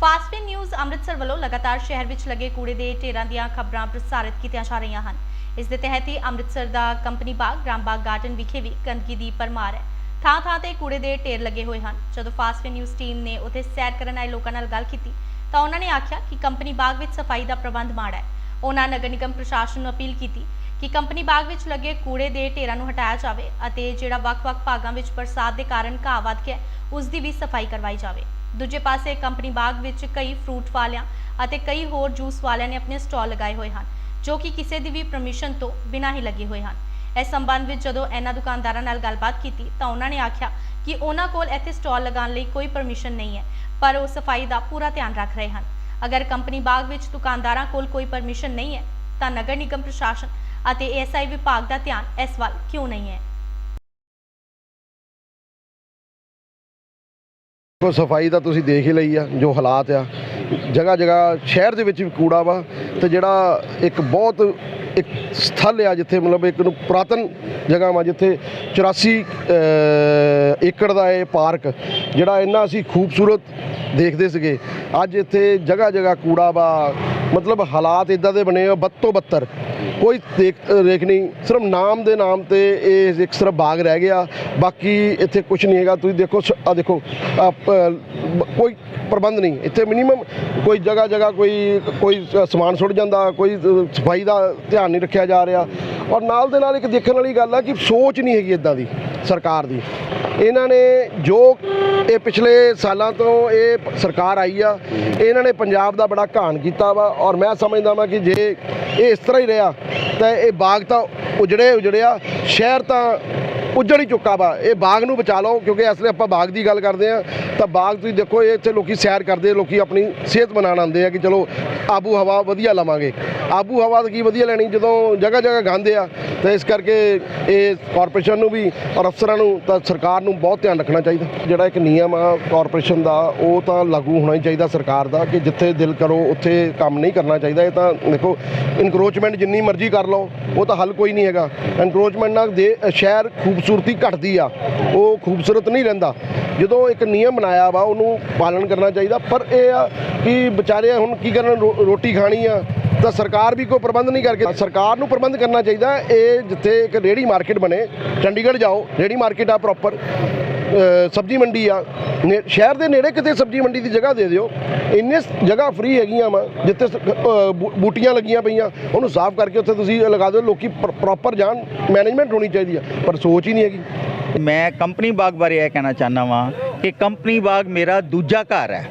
Fastway news Amritsar ਵੱਲੋਂ ਲਗਾਤਾਰ ਸ਼ਹਿਰ ਵਿੱਚ ਲੱਗੇ ਕੂੜੇ ਦੇ ਢੇਰਾਂ ਦੀਆਂ ਖਬਰਾਂ ਪ੍ਰਸਾਰਿਤ ਕੀਤੀਆਂ ਜਾ ਰਹੀਆਂ ਹਨ। ਇਸ ਦੇ ਤਹਿਤ ਹੀ ਅੰਮ੍ਰਿਤਸਰ ਦਾ ਕੰਪਨੀ ਬਾਗ, ਗ੍ਰਾਮ ਬਾਗ ਗਾਰਡਨ ਵਿਖੇ ਵੀ ਗੰਦਗੀ ਦੀ ਪਰਮਾਰ ਹੈ। ਥਾਂ ਥਾਂ ਤੇ ਕੂੜੇ ਦੇ ਢੇਰ ਲੱਗੇ ਹੋਏ ਹਨ। ਜਦੋਂ ਫਾਸਟਵੇ ਨਿਊਜ਼ ਟੀਮ ਨੇ ਉੱਥੇ ਸੈਰ ਕਰਨ ਆਏ ਲੋਕਾਂ ਨਾਲ ਗੱਲ ਕੀਤੀ, ਤਾਂ ਉਹਨਾਂ ਨੇ ਆਖਿਆ ਕਿ ਕੰਪਨੀ ਬਾਗ ਵਿੱਚ ਸਫ਼ਾਈ ਦਾ ਪ੍ਰਬੰਧ ਮਾੜਾ ਹੈ। ਉਹਨਾਂ ਨਗਰ ਨਿਗਮ ਪ੍ਰਸ਼ਾਸਨ ਨੂੰ ਅਪੀਲ ਕੀਤੀ ਕਿ ਕੰਪਨੀ ਬਾਗ ਵਿੱਚ ਲੱਗੇ ਕੂੜੇ ਦੇ ਢੇਰਾਂ ਨੂੰ ਹਟਾਇਆ ਜਾਵੇ ਅਤੇ ਜਿਹੜਾ ਵੱਖ-ਵੱਖ ਭਾਗਾਂ ਵਿੱਚ ਬਰਸਾਤ ਦੇ ਕਾਰਨ ਘਾਹ ਵੱਧ ਗਿਆ, ਉਸ ਦੀ ਵੀ ਸਫ਼ਾਈ ਕਰਵਾਈ ਜਾਵੇ। ਦੂਜੇ ਪਾਸੇ ਕੰਪਨੀ ਬਾਗ ਵਿੱਚ ਕਈ ਫਰੂਟ ਵਾਲਿਆਂ ਅਤੇ ਕਈ ਹੋਰ ਜੂਸ ਵਾਲਿਆਂ ਨੇ ਆਪਣੇ ਸਟਾਲ ਲਗਾਏ ਹੋਏ ਹਨ, ਜੋ ਕਿ ਕਿਸੇ ਦੀ ਵੀ ਪਰਮਿਸ਼ਨ ਤੋਂ ਬਿਨਾਂ ਹੀ ਲੱਗੇ ਹੋਏ ਹਨ। ਇਸ ਸੰਬੰਧ ਵਿੱਚ ਜਦੋਂ ਇਹਨਾਂ ਦੁਕਾਨਦਾਰਾਂ ਨਾਲ ਗੱਲਬਾਤ ਕੀਤੀ ਤਾਂ ਉਹਨਾਂ ਨੇ ਆਖਿਆ ਕਿ ਉਹਨਾਂ ਕੋਲ ਇੱਥੇ ਸਟਾਲ ਲਗਾਉਣ ਲਈ ਕੋਈ ਪਰਮਿਸ਼ਨ ਨਹੀਂ ਹੈ, ਪਰ ਉਹ ਸਫ਼ਾਈ ਦਾ ਪੂਰਾ ਧਿਆਨ ਰੱਖ ਰਹੇ ਹਨ। ਅਗਰ ਕੰਪਨੀ ਬਾਗ ਵਿੱਚ ਦੁਕਾਨਦਾਰਾਂ ਕੋਲ ਕੋਈ ਪਰਮਿਸ਼ਨ ਨਹੀਂ ਹੈ, ਤਾਂ ਨਗਰ ਨਿਗਮ ਪ੍ਰਸ਼ਾਸਨ ਅਤੇ ਏਐਸਆਈ ਵਿਭਾਗ ਦਾ ਧਿਆਨ ਇਸ ਵੱਲ ਕਿਉਂ ਨਹੀਂ ਹੈ? ਕੋ ਸਫ਼ਾਈ ਦਾ ਤੁਸੀਂ ਦੇਖ ਹੀ ਲਈ ਆ, ਜੋ ਹਾਲਾਤ ਆ। ਜਗ੍ਹਾ ਜਗ੍ਹਾ ਸ਼ਹਿਰ ਦੇ ਵਿੱਚ ਵੀ ਕੂੜਾ ਵਾ ਤੇ ਜਿਹੜਾ ਇੱਕ ਬਹੁਤ ਇੱਕ ਸਥਲ ਆ ਜਿੱਥੇ ਮਤਲਬ ਇੱਕ ਨੂੰ ਪੁਰਾਤਨ ਜਗ੍ਹਾ ਵਾ, ਜਿੱਥੇ 84 ਏਕੜ ਦਾ ਇਹ ਪਾਰਕ, ਜਿਹੜਾ ਇੰਨਾ ਅਸੀਂ ਖੂਬਸੂਰਤ ਦੇਖਦੇ ਸੀਗੇ। ਅੱਜ ਇੱਥੇ ਜਗ੍ਹਾ ਜਗ੍ਹਾ ਕੂੜਾ ਵਾ ਮਤਲਬ ਹਾਲਾਤ ਇਦਾਂ ਦੇ ਬਣੇ ਆ ਬੱਦ ਤੋਂ ਬੱਤਰ ਕੋਈ ਦੇਖ, ਰੇਖ ਨਹੀਂ, ਸਿਰਫ ਨਾਮ ਦੇ ਨਾਮ ਤੇ ਇਹ ਇੱਕ ਸਿਰਫ ਬਾਗ ਰਹਿ ਗਿਆ। ਬਾਕੀ ਇੱਥੇ ਕੁਝ ਨਹੀਂ ਹੈਗਾ, ਤੁਸੀਂ ਦੇਖੋ ਆ ਦੇਖੋ ਕੋਈ ਪ੍ਰਬੰਧ ਨਹੀਂ। ਇੱਥੇ ਮਿਨੀਮਮ ਕੋਈ ਜਗ੍ਹਾ ਜਗ੍ਹਾ ਕੋਈ ਕੋਈ ਸਮਾਨ ਸੁੱਟ ਜਾਂਦਾ, ਕੋਈ ਸਫ਼ਾਈ ਦਾ ਧਿਆਨ ਨਹੀਂ ਰੱਖਿਆ ਜਾ ਰਿਹਾ। ਔਰ ਨਾਲ ਦੇ ਨਾਲ ਇੱਕ ਦੇਖਣ ਵਾਲੀ ਗੱਲ ਆ ਕਿ ਸੋਚ ਨਹੀਂ ਹੈਗੀ ਇਦਾਂ ਦੀ ਸਰਕਾਰ ਦੀ। ਇਹਨਾਂ ਨੇ ਜੋ ਇਹ ਪਿਛਲੇ ਸਾਲਾਂ ਤੋਂ ਇਹ ਸਰਕਾਰ ਆਈ ਆ, ਇਹਨਾਂ ਨੇ ਪੰਜਾਬ ਦਾ ਬੜਾ ਘਾਣ ਕੀਤਾ ਵਾ ਔਰ ਮੈਂ ਸਮਝਦਾ ਵਾਂ ਕਿ ਜੇ ਇਹ ਇਸ ਤਰ੍ਹਾਂ ਹੀ ਰਿਹਾ, ਤਾਂ ਇਹ ਬਾਗ ਤਾਂ ਉਜੜੇ ਉਜੜਿਆ, ਸ਼ਹਿਰ ਤਾਂ ਉੱਜੜ ਹੀ ਚੁੱਕਾ ਵਾ। ਇਹ ਬਾਗ ਨੂੰ ਬਚਾ ਲਓ, ਕਿਉਂਕਿ ਇਸ ਲਈ ਆਪਾਂ ਬਾਗ ਦੀ ਗੱਲ ਕਰਦੇ ਆ ਤਾਂ ਬਾਗ ਤੁਸੀਂ ਦੇਖੋ, ਇਹ ਇੱਥੇ ਲੋਕੀ ਸੈਰ ਕਰਦੇ ਲੋਕੀ ਆਪਣੀ ਸਿਹਤ ਬਣਾਉਣ ਆਉਂਦੇ ਆ ਕਿ ਚਲੋ, ਆਬੂ ਹਵਾ ਵਧੀਆ ਲਵਾਂਗੇ। ਆਬੂ ਹਵਾ ਤਾਂ ਕੀ ਵਧੀਆ ਲੈਣੀ, ਜਦੋਂ ਜਗ੍ਹਾ ਜਗ੍ਹਾ ਗੰਦ ਆ, ਤਾਂ ਇਸ ਕਰਕੇ ਇਹ ਕਾਰਪੋਰੇਸ਼ਨ ਨੂੰ ਵੀ ਔਰ ਅਫਸਰਾਂ ਨੂੰ, ਤਾਂ ਸਰਕਾਰ ਨੂੰ ਬਹੁਤ ਧਿਆਨ ਰੱਖਣਾ ਚਾਹੀਦਾ। ਜਿਹੜਾ ਇੱਕ ਨਿਯਮ ਆ ਕਾਰਪੋਰੇਸ਼ਨ ਦਾ, ਉਹ ਤਾਂ ਲਾਗੂ ਹੋਣਾ ਹੀ ਚਾਹੀਦਾ ਸਰਕਾਰ ਦਾ, ਕਿ ਜਿੱਥੇ ਦਿਲ ਕਰੋ, ਉੱਥੇ ਕੰਮ ਨਹੀਂ ਕਰਨਾ ਚਾਹੀਦਾ। ਇਹ ਤਾਂ ਦੇਖੋ ਇਨਕਰੋਚਮੈਂਟ ਜਿੰਨੀ ਮਰਜ਼ੀ ਕਰ ਲਓ, ਉਹ ਤਾਂ ਹੱਲ ਕੋਈ ਨਹੀਂ ਹੈਗਾ। ਇਨਕਰੋਚਮੈਂਟ ਨਾਲ ਦੇ ਸ਼ਹਿਰ ਖੂਬ ਖੂਬਸੂਰਤੀ ਘਟਦੀ ਆ, ਉਹ ਖੂਬਸੂਰਤ ਨਹੀਂ ਰਹਿੰਦਾ। ਜਦੋਂ ਇੱਕ ਨਿਯਮ ਬਣਾਇਆ ਵਾ, ਉਹਨੂੰ ਪਾਲਣ ਕਰਨਾ ਚਾਹੀਦਾ। ਪਰ ਇਹ ਆ ਕਿ ਵਿਚਾਰੇ ਹੁਣ ਕੀ ਕਰਨ, ਰੋ- ਰੋਟੀ ਖਾਣੀ ਆ, ਤਾਂ ਸਰਕਾਰ ਵੀ ਕੋਈ ਪ੍ਰਬੰਧ ਨਹੀਂ ਕਰਕੇ ਸਰਕਾਰ ਨੂੰ ਪ੍ਰਬੰਧ ਕਰਨਾ ਚਾਹੀਦਾ। ਇਹ ਜਿੱਥੇ ਇੱਕ ਰੇੜੀ ਮਾਰਕੀਟ ਬਣੇ, ਚੰਡੀਗੜ੍ਹ ਜਾਓ ਰੇੜੀ ਮਾਰਕੀਟ ਆ ਪ੍ਰੋਪਰ ਸਬਜ਼ੀ ਮੰਡੀ ਆ। ਸ਼ਹਿਰ ਦੇ ਨੇੜੇ ਕਿਤੇ ਸਬਜ਼ੀ ਮੰਡੀ ਦੀ ਜਗ੍ਹਾ ਦੇ ਦਿਓ। ਇੰਨੇ ਜਗ੍ਹਾ ਫ੍ਰੀ ਹੈਗੀਆਂ ਵਾ, ਜਿੱਥੇ ਬੂਟੀਆਂ ਲੱਗੀਆਂ ਪਈਆਂ। ਉਹਨੂੰ ਸਾਫ਼ ਕਰਕੇ ਉੱਥੇ ਤੁਸੀਂ ਲਗਾ ਦਿਓ, ਲੋਕੀ ਪ੍ਰੋਪਰ ਜਾਣ ਮੈਨੇਜਮੈਂਟ ਹੋਣੀ ਚਾਹੀਦੀ ਆ, ਪਰ ਸੋਚ ਹੀ ਨਹੀਂ ਹੈਗੀ। ਮੈਂ ਕੰਪਨੀ ਬਾਗ ਬਾਰੇ ਇਹ ਕਹਿਣਾ ਚਾਹੁੰਦਾ ਵਾਂ ਕਿ ਕੰਪਨੀ ਬਾਗ ਮੇਰਾ ਦੂਜਾ ਘਰ ਹੈ।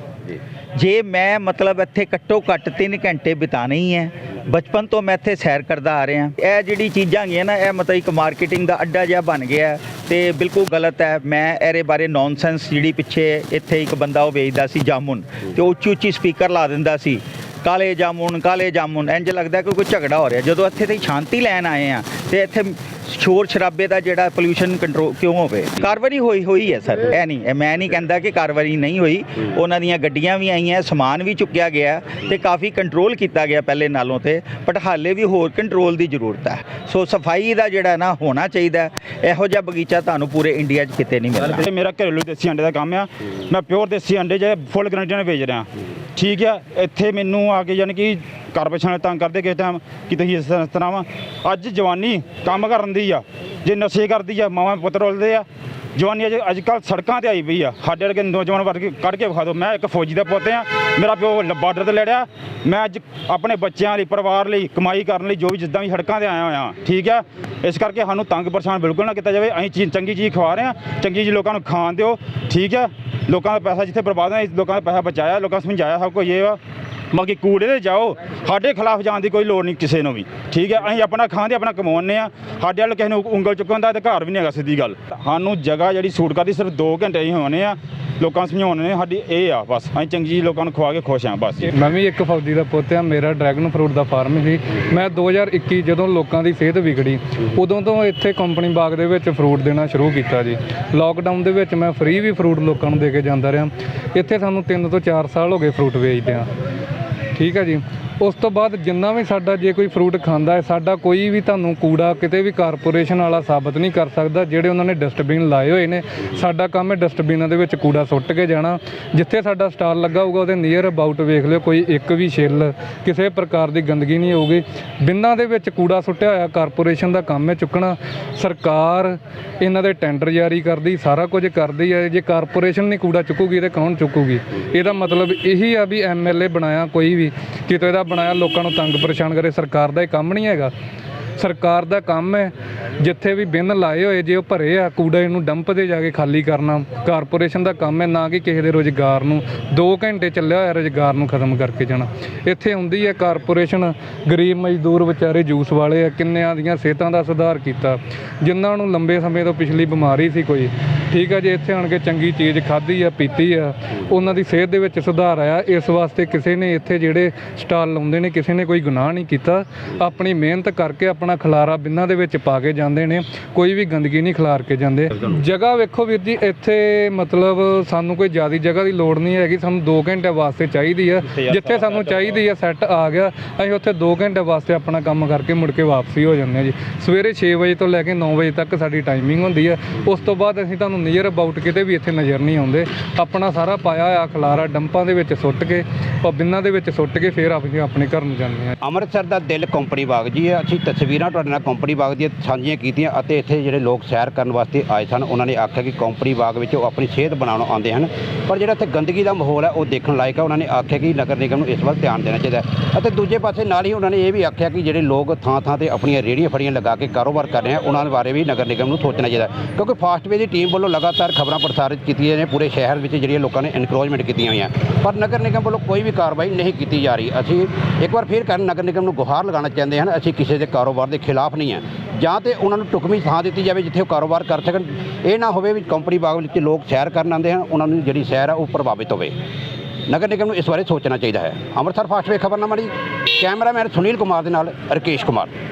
ਜੇ ਮੈਂ ਮਤਲਬ ਇੱਥੇ ਘੱਟੋ ਘੱਟ 3 ਘੰਟੇ ਬਿਤਾਣੇ ਹੀ ਹੈ ਬਚਪਨ ਤੋਂ ਮੈਂ ਇੱਥੇ ਸੈਰ ਕਰਦਾ ਆ ਰਿਹਾ। ਇਹ ਜਿਹੜੀ ਚੀਜ਼ਾਂ ਹੈਗੀਆਂ ਨਾ, ਇਹ ਮਤਲਬ ਇੱਕ ਮਾਰਕੀਟਿੰਗ ਦਾ ਅੱਡਾ ਜਿਹਾ ਬਣ ਗਿਆ ਹੈ ਤੇ ਬਿਲਕੁਲ ਗਲਤ ਹੈ ਮੈਂ ਇਹਦੇ ਬਾਰੇ ਨੌਨਸੈਂਸ ਜਿਹੜੀ ਪਿੱਛੇ ਇੱਥੇ ਇੱਕ ਬੰਦਾ ਉਹ ਵੇਚਦਾ ਸੀ ਜਾਮੁਨ ਤੇ ਉੱਚੀ ਉੱਚੀ ਸਪੀਕਰ ਲਾ ਦਿੰਦਾ ਸੀ। ਕਾਲੇ ਜਾਮੁਨ ਕਾਲੇ ਜਾਮੁਨ ਇੰਜ ਲੱਗਦਾ ਕਿ ਕੋਈ ਝਗੜਾ ਹੋ ਰਿਹਾ। ਜਦੋਂ ਇੱਥੇ ਤੇ ਸ਼ਾਂਤੀ ਲੈਣ ਆਏ ਆ ਤੇ ਇੱਥੇ ਸ਼ੋਰ ਸ਼ਰਾਬੇ ਦਾ ਜਿਹੜਾ ਪੋਲੂਸ਼ਨ ਕੰਟਰੋਲ ਕਿਉਂ ਹੋਵੇ? ਕਾਰਵਾਈ ਹੋਈ ਹੋਈ ਹੈ ਸਰ, ਇਹ ਨਹੀਂ ਮੈਂ ਨਹੀਂ ਕਹਿੰਦਾ ਕਿ ਕਾਰਵਾਈ ਨਹੀਂ ਹੋਈ। ਉਹਨਾਂ ਦੀਆਂ ਗੱਡੀਆਂ ਵੀ ਆਈਆਂ, ਸਮਾਨ ਵੀ ਚੁੱਕਿਆ ਗਿਆ ਤੇ ਕਾਫੀ ਕੰਟਰੋਲ ਕੀਤਾ ਗਿਆ ਪਹਿਲੇ ਨਾਲੋਂ ਤੇ ਬਟ ਹਾਲੇ ਵੀ ਹੋਰ ਕੰਟਰੋਲ ਦੀ ਜ਼ਰੂਰਤ ਹੈ। ਸੋ ਸਫ਼ਾਈ ਦਾ ਜਿਹੜਾ ਨਾ ਹੋਣਾ ਚਾਹੀਦਾ ਇਹੋ ਜਿਹਾ ਬਗੀਚਾ ਤੁਹਾਨੂੰ ਪੂਰੇ ਇੰਡੀਆ 'ਚ ਕਿਤੇ ਨਹੀਂ ਮਿਲਣਾ। ਇਹ ਮੇਰਾ ਘਰੇਲੂ ਦੇਸੀ ਅੰਡੇ ਦਾ ਕੰਮ ਆ। ਮੈਂ ਪਿਓਰ ਦੇਸੀ ਅੰਡੇ ਜੇ ਫੁੱਲ ਗਰੰਟੀ ਨਾਲ ਵੇਚ ਰਿਹਾ। ਠੀਕ ਆ, ਇੱਥੇ ਮੈਨੂੰ ਆ ਕੇ ਯਾਨੀ ਕਿ ਕਾਰਪੋਰੇਸ਼ਨ ਵਾਲੇ ਤੰਗ ਕਰਦੇ ਕਿਸੇ ਟਾਈਮ ਕਿ ਤੁਸੀਂ ਇਸ ਤਰ੍ਹਾਂ ਇਸ ਤਰ੍ਹਾਂ ਵਾ। ਅੱਜ ਜਵਾਨੀ ਕੰਮ ਕਰਨ ਦੀ ਆ। ਜੇ ਨਸ਼ੇ ਕਰਦੀ ਆ, ਮਾਵਾਂ ਪੁੱਤਰ ਰੋਲਦੇ ਆ। ਜਵਾਨੀ ਅੱਜ ਅੱਜ ਕੱਲ੍ਹ ਸੜਕਾਂ ਤੇ ਆਈ ਪਈ ਆ। ਸਾਡੇ ਵਰਗੇ ਨੌਜਵਾਨ ਵਰਗੇ ਕੱਢ ਕੇ ਵਿਖਾ ਦਿਓ। ਮੈਂ ਇੱਕ ਫੌਜੀ ਦਾ ਪੁੱਤ ਆ। ਮੇਰਾ ਪਿਓ ਬਾਰਡਰ ਤੇ ਲੜਿਆ। ਮੈਂ ਅੱਜ ਆਪਣੇ ਬੱਚਿਆਂ ਲਈ, ਪਰਿਵਾਰ ਲਈ, ਕਮਾਈ ਕਰਨ ਲਈ ਜੋ ਵੀ ਜਿੱਦਾਂ ਵੀ ਸੜਕਾਂ ਤੇ ਆਇਆ ਹੋਇਆ। ਠੀਕ ਆ? ਇਸ ਕਰਕੇ ਸਾਨੂੰ ਤੰਗ ਪਰੇਸ਼ਾਨ ਬਿਲਕੁਲ ਨਾ ਕੀਤਾ ਜਾਵੇ। ਅਸੀਂ ਚੀਜ਼ ਚੰਗੀ ਚੀਜ਼ ਖਵਾ ਰਹੇ ਆ। ਚੰਗੀ ਚੀਜ਼ ਲੋਕਾਂ ਨੂੰ ਖਾਣ ਦਿਓ। ਠੀਕ ਆ? ਲੋਕਾਂ ਦਾ ਪੈਸਾ ਜਿੱਥੇ ਬਰਬਾਦ ਹੋਇਆ ਲੋਕਾਂ ਦਾ ਪੈਸਾ ਬਚਾਇਆ। ਲੋਕਾਂ ਨੂੰ ਸਮਝਾਇਆ ਸਭ ਕੁਝ ਇਹ ਵਾ। ਬਾਕੀ ਕੂੜੇ ਤੇ ਜਾਓ, ਸਾਡੇ ਖਿਲਾਫ ਜਾਣ ਦੀ ਕੋਈ ਲੋੜ ਨਹੀਂ ਕਿਸੇ ਨੂੰ ਵੀ। ਠੀਕ ਹੈ, ਅਸੀਂ ਆਪਣਾ ਖਾਂਦੇ, ਆਪਣਾ ਕਮਾਉਂਦੇ ਆ ਸਾਡੇ ਵੱਲ ਕਿਸੇ ਨੂੰ ਉਂਗਲ ਚੁੱਕਣ ਦਾ ਅਧਿਕਾਰ ਵੀ ਨਹੀਂ ਹੈਗਾ ਸਿੱਧੀ ਗੱਲ। ਸਾਨੂੰ ਜਗ੍ਹਾ ਜਿਹੜੀ ਸੂਟ ਕਰਦੀ, ਸਿਰਫ 2 ਘੰਟੇ ਹੀ ਹੋਣੇ ਆ ਲੋਕਾਂ ਨੂੰ ਸਮਝਾਉਣੇ ਨੇ, ਸਾਡੀ ਇਹ ਆ, ਬਸ। ਅਸੀਂ ਚੰਗੀ ਚੀਜ਼ ਲੋਕਾਂ ਨੂੰ ਖਵਾ ਕੇ ਖੁਸ਼ ਆ ਬਸ। ਮੈਂ ਵੀ ਇੱਕ ਫੌਜੀ ਦਾ ਪੁੱਤ ਆ ਮੇਰਾ ਡਰੈਗਨ ਫਰੂਟ ਦਾ ਫਾਰਮ ਸੀ। ਮੈਂ 2021 ਜਦੋਂ ਲੋਕਾਂ ਦੀ ਸਿਹਤ ਵਿਗੜੀ, ਉਦੋਂ ਤੋਂ ਇੱਥੇ ਕੰਪਨੀ ਬਾਗ ਦੇ ਵਿੱਚ ਫਰੂਟ ਦੇਣਾ ਸ਼ੁਰੂ ਕੀਤਾ ਜੀ। ਲੋਕਡਾਊਨ ਦੇ ਵਿੱਚ ਮੈਂ ਫ੍ਰੀ ਵੀ ਫਰੂਟ ਲੋਕਾਂ ਨੂੰ ਦੇ ਕੇ ਜਾਂਦਾ ਰਿਹਾ। ਇੱਥੇ ਸਾਨੂੰ 3 ਤੋਂ 4 ਸਾਲ ਹੋ ਗਏ ਫਰੂਟ ਵੇਚਦੇ ਆ ਠੀਕ ਹੈ ਜੀ। ਉਸ ਤੋਂ ਬਾਅਦ ਜਿੰਨਾ ਵੀ ਸਾਡਾ ਜੇ ਕੋਈ ਫਰੂਟ ਖਾਂਦਾ ਹੈ, ਸਾਡਾ ਕੋਈ ਵੀ ਤੁਹਾਨੂੰ ਕੂੜਾ, ਕਿਤੇ ਵੀ ਕਾਰਪੋਰੇਸ਼ਨ ਵਾਲਾ ਸਾਬਤ ਨਹੀਂ ਕਰ ਸਕਦਾ, ਜਿਹੜੇ ਉਹਨਾਂ ਨੇ ਡਸਟਬਿਨ ਲਾਏ ਹੋਏ ਨੇ, ਸਾਡਾ ਕੰਮ ਹੈ ਡਸਟਬਿਨਾਂ ਦੇ ਵਿੱਚ ਕੂੜਾ ਸੁੱਟ ਕੇ ਜਾਣਾ। ਜਿੱਥੇ ਸਾਡਾ ਸਟਾਲ ਲੱਗਾ ਹੋਊਗਾ, ਉਹਦੇ ਨੀਅਰ ਅਬਾਊਟ ਵੇਖ ਲਿਓ, ਕੋਈ ਇੱਕ ਵੀ ਛਿੱਲ ਕਿਸੇ ਪ੍ਰਕਾਰ ਦੀ ਗੰਦਗੀ ਨਹੀਂ ਹੋਊਗੀ। ਬਿੰਨਾਂ ਦੇ ਵਿੱਚ ਕੂੜਾ ਸੁੱਟਿਆ ਹੋਇਆ, ਕਾਰਪੋਰੇਸ਼ਨ ਦਾ ਕੰਮ ਹੈ ਚੁੱਕਣਾ। ਸਰਕਾਰ ਇਹਨਾਂ ਦੇ ਟੈਂਡਰ ਜਾਰੀ ਕਰਦੀ, ਸਾਰਾ ਕੁਝ ਕਰਦੀ ਹੈ। ਜੇ ਕਾਰਪੋਰੇਸ਼ਨ ਨਹੀਂ ਕੂੜਾ ਚੁੱਕੂਗੀ, ਤੇ ਕੌਣ ਚੁੱਕੂਗੀ? ਇਹਦਾ ਮਤਲਬ ਇਹੀ ਆ ਵੀ ਐਮਐਲਏ ਬਣਾਇਆ ਕੋਈ ਵੀ, ਕਿਤੇ ਦਾ ਬਣਾਇਆ ਲੋਕਾਂ ਨੂੰ ਤੰਗ ਪਰੇਸ਼ਾਨ ਕਰੇ ਸਰਕਾਰ ਦਾ ਇਹ ਕੰਮ ਨਹੀਂ ਹੈਗਾ। ਸਰਕਾਰ ਦਾ ਕੰਮ ਹੈ, ਜਿੱਥੇ ਵੀ ਬਿੰਨ ਲਾਏ ਹੋਏ ਜੇ ਉਹ ਭਰੇ ਆ, ਕੂੜਾ ਇਹਨੂੰ ਡੰਪ ਤੇ ਜਾ ਕੇ ਖਾਲੀ ਕਰਨਾ ਕਾਰਪੋਰੇਸ਼ਨ ਦਾ ਕੰਮ ਹੈ, ਨਾ ਕਿ ਕਿਸੇ ਦੇ ਰੋਜ਼ਗਾਰ ਨੂੰ 2 ਘੰਟੇ ਚੱਲਿਆ ਹੋਇਆ ਰੋਜ਼ਗਾਰ ਨੂੰ ਖਤਮ ਕਰਕੇ ਜਾਣਾ। ਇੱਥੇ ਹੁੰਦੀ ਹੈ ਕਾਰਪੋਰੇਸ਼ਨ ਗਰੀਬ ਮਜ਼ਦੂਰ ਵਿਚਾਰੇ ਜੂਸ ਵਾਲੇ ਆ, ਕਿੰਨਿਆਂ ਦੀਆਂ ਸਿਹਤਾਂ ਦਾ ਸੁਧਾਰ ਕੀਤਾ। ਜਿਨ੍ਹਾਂ ਨੂੰ ਲੰਬੇ ਸਮੇਂ ਤੋਂ ਪਿਛਲੀ ਬਿਮਾਰੀ ਸੀ ਕੋਈ, ਠੀਕ ਆ ਜੇ ਇੱਥੇ ਆਣ ਕੇ ਚੰਗੀ ਚੀਜ਼ ਖਾਧੀ ਆ, ਪੀਤੀ ਆ, ਉਹਨਾਂ ਦੀ ਸਿਹਤ ਦੇ ਵਿੱਚ ਸੁਧਾਰ ਆਇਆ, ਇਸ ਵਾਸਤੇ ਕਿਸੇ ਨੇ ਇੱਥੇ ਜਿਹੜੇ ਸਟਾਲ ਲਾਉਂਦੇ ਨੇ, ਕਿਸੇ ਨੇ ਕੋਈ ਗੁਨਾਹ ਨਹੀਂ ਕੀਤਾ। ਆਪਣੀ ਮਿਹਨਤ ਕਰਕੇ ਆਪਣਾ ਖਲਾਰਾ ਬਿੰਨਾਂ ਦੇ ਵਿੱਚ ਪਾ ਕੇ ਜਾਂਦੇ ਨੇ ਕੋਈ ਵੀ ਗੰਦਗੀ ਨਹੀਂ ਖਿਲਾਰ ਕੇ ਜਾਂਦੇ। ਜਗ੍ਹਾ ਵੇਖੋ ਵੀਰ ਜੀ ਇੱਥੇ ਮਤਲਬ ਸਾਨੂੰ ਕੋਈ ਜ਼ਿਆਦਾ ਜਗ੍ਹਾ ਦੀ ਲੋੜ ਨਹੀਂ ਹੈਗੀ ਸਾਨੂੰ 2 ਘੰਟੇ ਵਾਸਤੇ ਚਾਹੀਦੀ ਆ। ਜਿੱਥੇ ਸਾਨੂੰ ਚਾਹੀਦੀ ਆ ਸੈੱਟ ਆ ਗਿਆ ਅਸੀਂ ਉੱਥੇ 2 ਘੰਟੇ ਵਾਸਤੇ ਆਪਣਾ ਕੰਮ ਕਰਕੇ ਮੁੜ ਕੇ ਵਾਪਸੀ ਹੋ ਜਾਂਦੇ ਆ ਜੀ। ਸਵੇਰੇ 6 ਵਜੇ ਤੋਂ ਲੈ ਕੇ 9 ਵਜੇ ਤੱਕ ਸਾਡੀ ਟਾਈਮਿੰਗ ਹੁੰਦੀ ਹੈ ਉਸ ਤੋਂ ਬਾਅਦ ਅਸੀਂ ਤੁਹਾਨੂੰ ਨੀਅਰ ਅਬਾਊਟ ਕਿਤੇ ਵੀ ਇੱਥੇ ਨਜ਼ਰ ਨਹੀਂ ਆਉਂਦੇ। ਆਪਣਾ ਸਾਰਾ ਪਾਇਆ ਹੋਇਆ ਖਲਾਰਾ ਡੰਪਾਂ ਦੇ ਵਿੱਚ ਸੁੱਟ ਕੇ ਉਹ ਬਿੰਨਾਂ ਦੇ ਵਿੱਚ ਸੁੱਟ ਕੇ ਫਿਰ ਅਸੀਂ ਆਪਣੇ ਘਰ ਨੂੰ ਜਾਂਦੇ ਹਾਂ। ਅੰਮ੍ਰਿਤਸਰ ਦਾ ਦਿਲ ਕੰਪਨੀ ਬਾਗ ਜੀ ਹੈ ਅਸੀਂ ਤਸਵੀਰਾਂ ਤੁਹਾਡੇ ਨਾਲ ਕੰਪਨੀ ਬਾਗ ਦੀਆਂ ਸਾਂਝੀਆਂ ਕੀਤੀਆਂ ਅਤੇ ਇੱਥੇ ਜਿਹੜੇ ਲੋਕ ਸੈਰ ਕਰਨ ਵਾਸਤੇ ਆਏ ਸਨ, ਉਹਨਾਂ ਨੇ ਆਖਿਆ ਕਿ ਕੰਪਨੀ ਬਾਗ ਵਿੱਚ ਉਹ ਆਪਣੀ ਸਿਹਤ ਬਣਾਉਣ ਆਉਂਦੇ ਹਨ, ਪਰ ਜਿਹੜਾ ਇੱਥੇ ਗੰਦਗੀ ਦਾ ਮਾਹੌਲ ਹੈ, ਉਹ ਦੇਖਣ ਲਾਇਕ ਹੈ। ਉਹਨਾਂ ਨੇ ਆਖਿਆ ਕਿ ਨਗਰ ਨਿਗਮ ਨੂੰ ਇਸ ਵੱਲ ਧਿਆਨ ਦੇਣਾ ਚਾਹੀਦਾ ਅਤੇ ਦੂਜੇ ਪਾਸੇ ਨਾਲ ਹੀ ਉਹਨਾਂ ਨੇ ਇਹ ਵੀ ਆਖਿਆ ਕਿ ਜਿਹੜੇ ਲੋਕ ਥਾਂ ਥਾਂ ਤੇ ਆਪਣੀਆਂ ਰੇਹੜੀਆਂ ਫੜੀਆਂ ਲਗਾ ਕੇ ਕਾਰੋਬਾਰ ਕਰ ਰਹੇ ਆ ਉਹਨਾਂ ਬਾਰੇ ਵੀ ਨਗਰ ਨਿਗਮ ਨੂੰ ਸੋਚਣਾ ਚਾਹੀਦਾ ਕਿਉਂਕਿ ਫਾਸਟਵੇ ਦੀ ਟੀਮ ਵੱਲੋਂ ਲਗਾਤਾਰ ਖਬਰਾਂ ਪ੍ਰਸਾਰਿਤ ਕੀਤੀਆਂ ਨੇ, ਪੂਰੇ ਸ਼ਹਿਰ ਵਿੱਚ ਜਿਹੜੀਆਂ ਲੋਕਾਂ ਨੇ ਇਨਕਰੋਚਮੈਂਟ ਕੀਤੀਆਂ ਹੋਈਆਂ। ਪਰ ਨਗਰ ਨਿਗਮ ਵੱਲੋਂ ਕੋਈ ਵੀ ਕਾਰਵਾਈ ਨਹੀਂ ਕੀਤੀ ਜਾ ਰਹੀ। ਅਸੀਂ ਇੱਕ ਵਾਰ ਫਿਰ ਕਰਨ ਨਗਰ ਨਿਗਮ ਨੂੰ ਗੁਹਾਰ ਲਗਾਉਣਾ ਚਾਹੁੰਦੇ ਹਨ, ਅਸੀਂ ਕਿਸੇ ਦੇ ਕਾਰੋਬਾਰ ਦੇ ਖਿਲਾਫ ਨਹੀਂ ਹੈ। ਜਾਂ ਤੇ ਉਹਨਾਂ ਨੂੰ ਟੁਕਮੀ ਥਾਂ ਦਿੱਤੀ ਜਾਵੇ ਜਿੱਥੇ ਉਹ ਕਾਰੋਬਾਰ ਕਰ ਸਕਣ। ਇਹ ਨਾ ਹੋਵੇ ਵੀ ਕੰਪਨੀ ਬਾਗ ਵਿੱਚ ਲੋਕ ਸੈਰ ਕਰਨ ਆਉਂਦੇ ਹਨ, ਉਹਨਾਂ ਨੂੰ ਜਿਹੜੀ ਸੈਰ ਹੈ ਉਹ ਪ੍ਰਭਾਵਿਤ ਹੋਵੇ। ਨਗਰ ਨਿਗਮ ਨੂੰ ਇਸ ਬਾਰੇ ਸੋਚਣਾ ਚਾਹੀਦਾ ਹੈ। ਅੰਮ੍ਰਿਤਸਰ ਫਾਸਟਵੇ ਖਬਰਨਾਮਾ ਲਈ ਕੈਮਰਾਮੈਨ ਸੁਨੀਲ ਕੁਮਾਰ ਦੇ ਨਾਲ ਰਕੇਸ਼ ਕੁਮਾਰ।